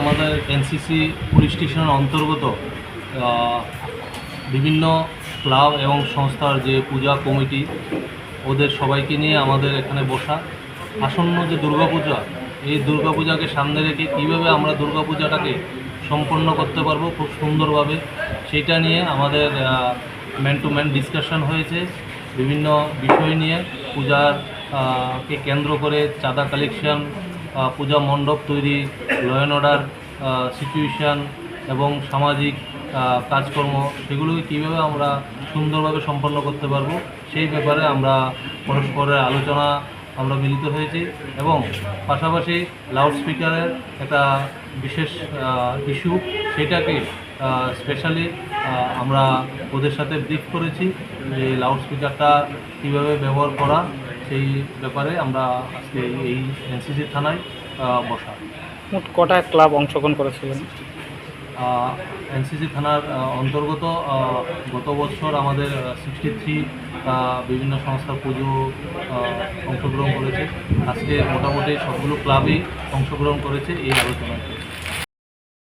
আমাদের NCC police স্টেশনের অন্তর্গত বিভিন্ন ক্লাব এবং সংস্থার যে পূজা কমিটি, ওদের সবাইকে নিয়ে আমাদের এখানে বসা। আসন্ন যে দুর্গাপূজা, এই দুর্গাপূজাকে সামনে রেখে কীভাবে আমরা দুর্গাপূজাটাকে সম্পন্ন করতে পারব, খুব সুন্দরভাবে সেইটা নিয়ে আমাদের ম্যান টু ম্যান ডিসকাশন হয়েছে। বিভিন্ন বিষয় নিয়ে পূজার কে কেন্দ্র করে চাঁদা কালেকশন পূজা মণ্ডপ তৈরি ল অ্যান্ড অর্ডার সিচুয়েশান এবং সামাজিক কাজকর্ম সেগুলোকে কীভাবে আমরা সুন্দরভাবে সম্পন্ন করতে পারব, সেই ব্যাপারে আমরা পরস্পরের আলোচনা আমরা মিলিত হয়েছি এবং পাশাপাশি লাউডস্পিকারের একটা বিশেষ ইস্যু সেটাকে স্পেশালি আমরা ওদের সাথে ব্রিফ করেছি যে লাউডস্পিকারটা কীভাবে ব্যবহার করা সেই ব্যাপারে আমরা আজকে এই এনসিসি থানায় বসা। মোট কটা ক্লাব অংশগ্রহণ করেছিলেন? এনসিসি থানার অন্তর্গত গত বছর আমাদের সিক্সটি থ্রি বিভিন্ন সংস্থার পুজো অংশগ্রহণ করেছে। আজকে মোটামুটি সবগুলো ক্লাবই অংশগ্রহণ করেছে এই আলোচনাতে